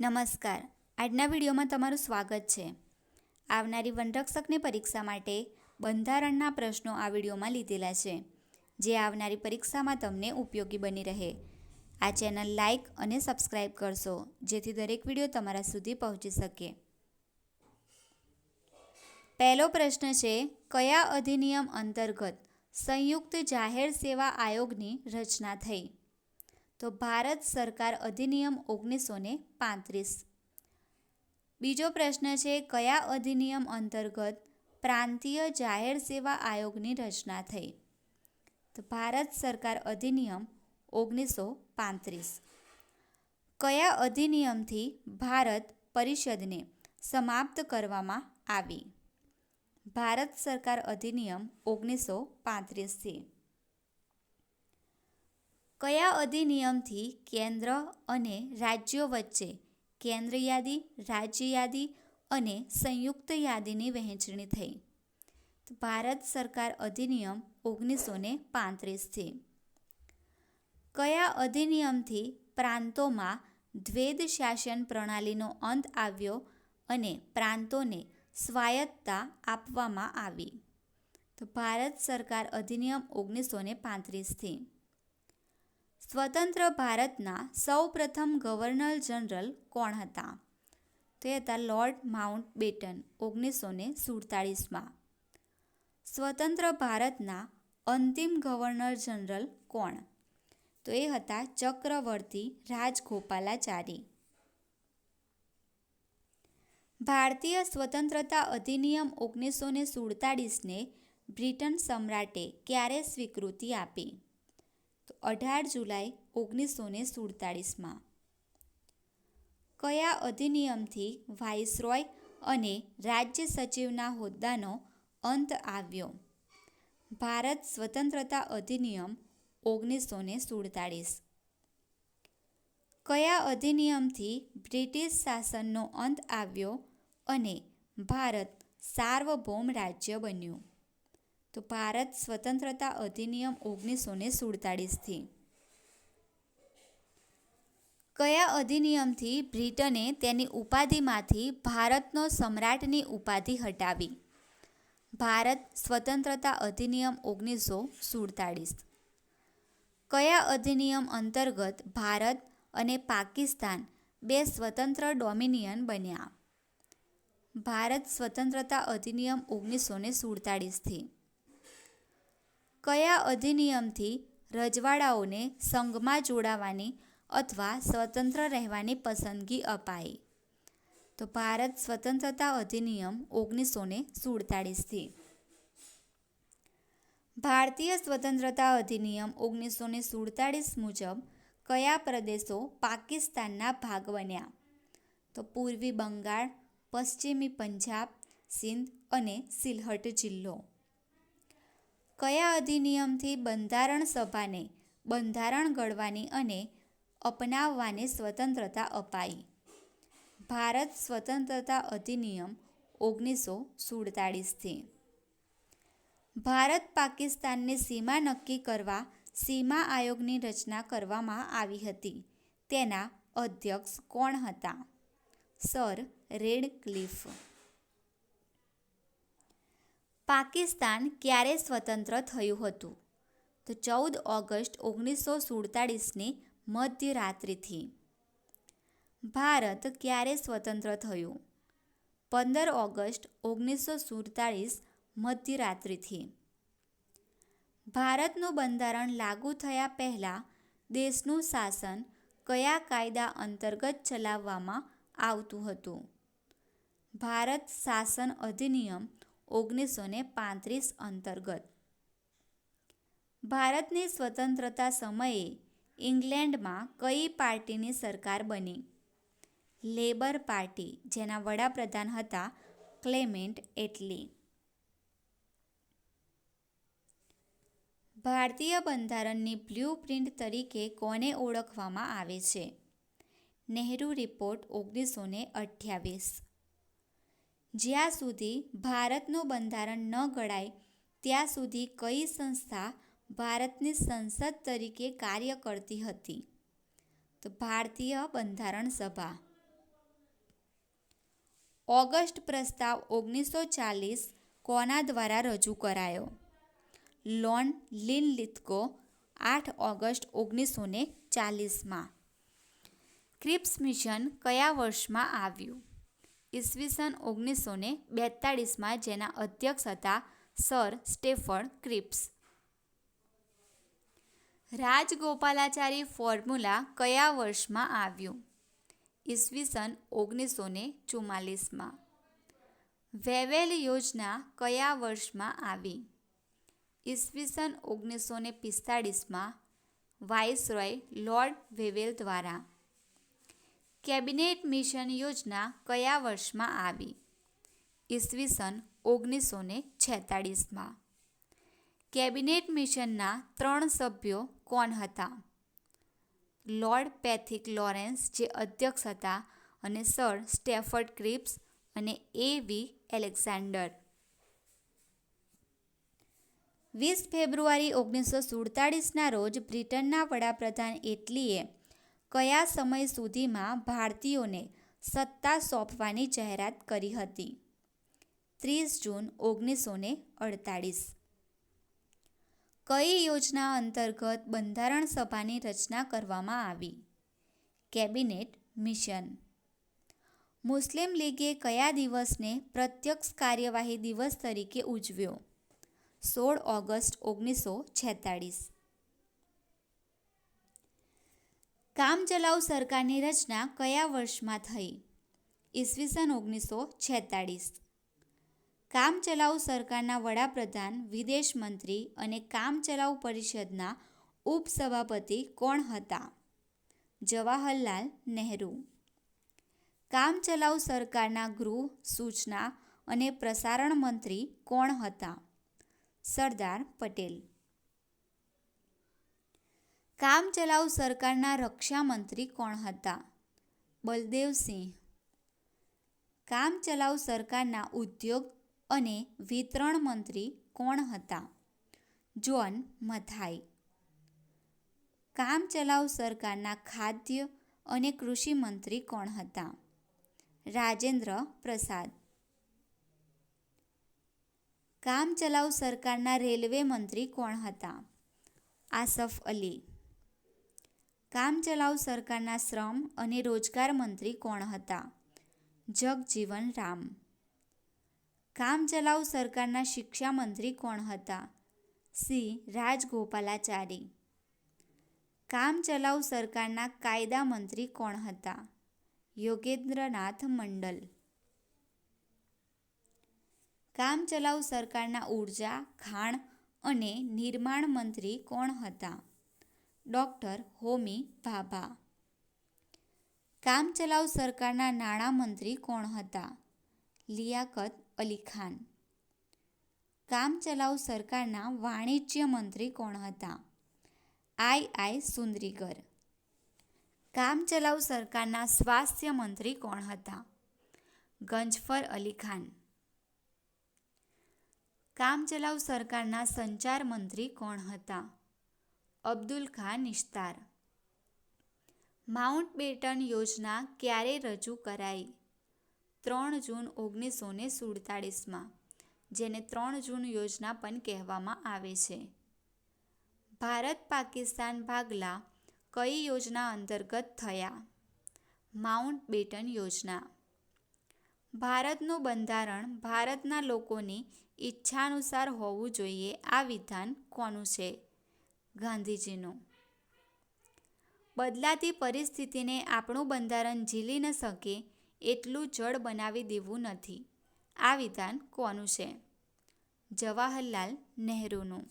નમસ્કાર. આજના વિડીયોમાં તમારું સ્વાગત છે. આવનારી વનરક્ષકની પરીક્ષા માટે બંધારણના પ્રશ્નો આ વિડીયોમાં લીધેલા છે, જે આવનારી પરીક્ષામાં તમને ઉપયોગી બની રહે. આ ચેનલ લાઇક અને સબસ્ક્રાઇબ કરશો, જેથી દરેક વીડિયો તમારા સુધી પહોંચી શકે. પહેલો પ્રશ્ન છે, કયા અધિનિયમ અંતર્ગત સંયુક્ત જાહેર સેવા આયોગની રચના થઈ? તો ભારત સરકાર અધિનિયમ ઓગણીસો ને પાંત્રીસ. બીજો પ્રશ્ન છે, કયા અધિનિયમ અંતર્ગત પ્રાંતીય જાહેર સેવા આયોગની રચના થઈ? તો ભારત સરકાર અધિનિયમ ઓગણીસો પાંત્રીસ. કયા અધિનિયમથી ભારત પરિષદને સમાપ્ત કરવામાં આવી? ભારત સરકાર અધિનિયમ ઓગણીસો પાંત્રીસથી. કયા અધિનિયમથી કેન્દ્ર અને રાજ્યો વચ્ચે કેન્દ્ર યાદી, રાજ્ય યાદી અને સંયુક્ત યાદીની વહેંચણી થઈ? ભારત સરકાર અધિનિયમ ઓગણીસો ને પાંત્રીસથી. કયા અધિનિયમથી પ્રાંતોમાં દ્વૈધ શાસન પ્રણાલીનો અંત આવ્યો અને પ્રાંતોને સ્વાયત્તતા આપવામાં આવી? તો ભારત સરકાર અધિનિયમ ઓગણીસો ને પાંત્રીસથી. સ્વતંત્ર ભારતના સૌ પ્રથમ ગવર્નર જનરલ કોણ હતા? તે હતા લોર્ડ માઉન્ટ બેટન ઓગણીસો ને સુડતાળીસમાં. સ્વતંત્ર ભારતના અંતિમ ગવર્નર જનરલ કોણ? તો એ હતા ચક્રવર્તી રાજગોપાલાચારી. ભારતીય સ્વતંત્રતા અધિનિયમ ઓગણીસો ને સુડતાળીસને બ્રિટન સમ્રાટે ક્યારે સ્વીકૃતિ આપી? અઢાર જુલાઈ ઓગણીસો ને સુડતાળીસમાં. કયા અધિનિયમથી વાઇસરોય અને રાજ્ય સચિવના હોદ્દાનો અંત આવ્યો? ભારત સ્વતંત્રતા અધિનિયમ ઓગણીસો ને સુડતાળીસ. કયા અધિનિયમથી બ્રિટિશ શાસનનો અંત આવ્યો અને ભારત સાર્વભૌમ રાજ્ય બન્યું? તો ભારત સ્વતંત્રતા અધિનિયમ ઓગણીસો ને સુડતાળીસથી. કયા અધિનિયમથી બ્રિટને તેની ઉપાધિમાંથી ભારતનો સમ્રાટની ઉપાધિ હટાવી? ભારત સ્વતંત્રતા અધિનિયમ ઓગણીસો સુડતાળીસ. કયા અધિનિયમ અંતર્ગત ભારત અને પાકિસ્તાન બે સ્વતંત્ર ડોમિનિયન બન્યા? ભારત સ્વતંત્રતા અધિનિયમ ઓગણીસો ને સુડતાળીસથી. કયા અધિનિયમથી રજવાડાઓને સંઘમાં જોડાવાની અથવા સ્વતંત્ર રહેવાની પસંદગી અપાઈ? તો ભારત સ્વતંત્રતા અધિનિયમ ઓગણીસો ને સુડતાળીસથી. ભારતીય સ્વતંત્રતા અધિનિયમ ઓગણીસો ને સુડતાળીસ મુજબ કયા પ્રદેશો પાકિસ્તાનના ભાગ બન્યા? તો પૂર્વી બંગાળ, પશ્ચિમી પંજાબ, સિંધ અને સિલહટ જિલ્લો. કયા અધિનિયમથી બંધારણ સભાને બંધારણ ઘડવાની અને અપનાવવાની સ્વતંત્રતા અપાઈ? ભારત સ્વતંત્રતા અધિનિયમ ઓગણીસો સુડતાળીસથી. ભારત પાકિસ્તાનની સીમા નક્કી કરવા સીમા આયોગની રચના કરવામાં આવી હતી. તેના અધ્યક્ષ કોણ હતા? સર રેડ ક્લિફ પાકિસ્તાન ક્યારે સ્વતંત્ર થયું હતું? તો ચૌદ ઓગસ્ટ ઓગણીસો સુડતાળીસની મધ્યરાત્રિથી. ભારત ક્યારે સ્વતંત્ર થયું? પંદર ઓગસ્ટ ઓગણીસો સુડતાળીસ મધ્યરાત્રિથી. ભારતનું બંધારણ લાગુ થયા પહેલાં દેશનું શાસન કયા કાયદા અંતર્ગત ચલાવવામાં આવતું હતું? ભારત શાસન અધિનિયમ ઓગણીસો ને પાંત્રીસ અંતર્ગત. ભારતની સ્વતંત્રતા સમયે ઇંગ્લેન્ડમાં કઈ પાર્ટીની સરકાર બની? લેબર પાર્ટી, જેના વડાપ્રધાન હતા ક્લેમેન્ટ એટલી. ભારતીય બંધારણની બ્લુ પ્રિન્ટ તરીકે કોને ઓળખવામાં આવે છે? નહેરુ રિપોર્ટ ઓગણીસો ને અઠ્યાવીસ. જ્યાં સુધી ભારતનું બંધારણ ન ઘડાય ત્યાં સુધી કઈ સંસ્થા ભારતની સંસદ તરીકે કાર્ય કરતી હતી? તો ભારતીય બંધારણ સભા. ઓગસ્ટ પ્રસ્તાવ ઓગણીસો ચાલીસ કોના દ્વારા રજૂ કરાયો? લોન લિન લિથકો આઠ ઓગસ્ટ ઓગણીસો ને ચાલીસમાં. ક્રિપ્સ મિશન કયા વર્ષમાં આવ્યું? ઈસવીસન ઓગણીસો ને બેતાળીસમાં જેના અધ્યક્ષ હતા sir Stafford Cripps. Rajagopalachari formula કયા વર્ષમાં આવ્યું? ઈસવીસન ઓગણીસો ને ચુમ્માલીસમાં. વેવેલ યોજના કયા વર્ષમાં આવી? ઈસવીસન ઓગણીસો ને પિસ્તાળીસમાં વાઇસરોય લોર્ડ વેવેલ દ્વારા. કેબિનેટ મિશન યોજના કયા વર્ષમાં આવી? ઈસવીસન ઓગણીસો ને છેતાળીસમાં. કેબિનેટ મિશનના ત્રણ સભ્યો કોણ હતા? લોર્ડ પેથિક લોરેન્સ, જે અધ્યક્ષ હતા, અને સર સ્ટેફર્ડ ક્રિપ્સ અને એ વી એલેક્ઝાન્ડર. વીસ ફેબ્રુઆરી ઓગણીસો સુડતાળીસના રોજ બ્રિટનના વડાપ્રધાન એટલીએ કયા સમય સુધીમાં ભારતીયોને સત્તા સોંપવાની જાહેરાત કરી હતી? ત્રીસ જૂન ઓગણીસો ને અડતાળીસ. કઈ યોજના અંતર્ગત બંધારણ સભાની રચના કરવામાં આવી? Cabinet mission. મુસ્લિમ લીગે કયા દિવસને પ્રત્યક્ષ કાર્યવાહી દિવસ તરીકે ઉજવ્યો? સોળ ઓગસ્ટ ઓગણીસો છેતાળીસ. કામચલાઉ સરકારની રચના કયા વર્ષમાં થઈ? ઈસવીસન ઓગણીસો છેતાળીસ. કામચલાઉ સરકારના વડાપ્રધાન, વિદેશ મંત્રી અને કામચલાઉ પરિષદના ઉપસભાપતિ કોણ હતા? જવાહરલાલ નહેરુ. કામચલાઉ સરકારના ગૃહ, સૂચના અને પ્રસારણ મંત્રી કોણ હતા? સરદાર પટેલ. કામચલાઉ સરકારના રક્ષામંત્રી કોણ હતા? બલદેવસિંહ કામચલાઉ સરકારના ઉદ્યોગ અને વિતરણ મંત્રી કોણ હતા? જોન મથાઈ. કામચલાઉ સરકારના ખાદ્ય અને કૃષિ મંત્રી કોણ હતા? રાજેન્દ્ર પ્રસાદ. કામચલાઉ સરકારના રેલવે મંત્રી કોણ હતા? આસફ અલી. કામચલાઉ સરકારના શ્રમ અને રોજગાર મંત્રી કોણ હતા? જગજીવન રામ. કામચલાઉ સરકારના શિક્ષા મંત્રી કોણ હતા? સી. રાજગોપાલાચારી. કામચલાઉ સરકારના કાયદા મંત્રી કોણ હતા? યોગેન્દ્રનાથ મંડલ. કામચલાઉ સરકારના ઊર્જા ખાણ અને નિર્માણ મંત્રી કોણ હતા? ડૉક્ટર હોમી ભાભા. કામચલાઉ સરકારના નાણાં મંત્રી કોણ હતા? લિયાકત અલી ખાન. કામચલાઉ સરકારના વાણિજ્ય મંત્રી કોણ હતા? આઈ આઈ સુંદરીગર. કામચલાઉ સરકારના સ્વાસ્થ્ય મંત્રી કોણ હતા? ગંજફર અલી ખાન. કામચલાઉ સરકારના સંચાર મંત્રી કોણ હતા? અબ્દુલ ખાન નિસ્તાર. માઉન્ટ બેટન યોજના ક્યારે રજૂ કરાઈ? ત્રણ જૂન ઓગણીસો ને સુડતાળીસમાં, જેને ત્રણ જૂન યોજના પણ કહેવામાં આવે છે. ભારત પાકિસ્તાન ભાગલા કઈ યોજના અંતર્ગત થયા? માઉન્ટ બેટન યોજના. ભારતનું બંધારણ ભારતના લોકોની ઈચ્છાનુસાર હોવું જોઈએ આ વિધાન કોનું છે? ગાંધીજીનું. બદલાતી પરિસ્થિતિને આપણું બંધારણ ઝીલી ન શકે એટલું જડ બનાવી દેવું નથી. આ વિધાન કોનું છે? જવાહરલાલ નહેરુનું.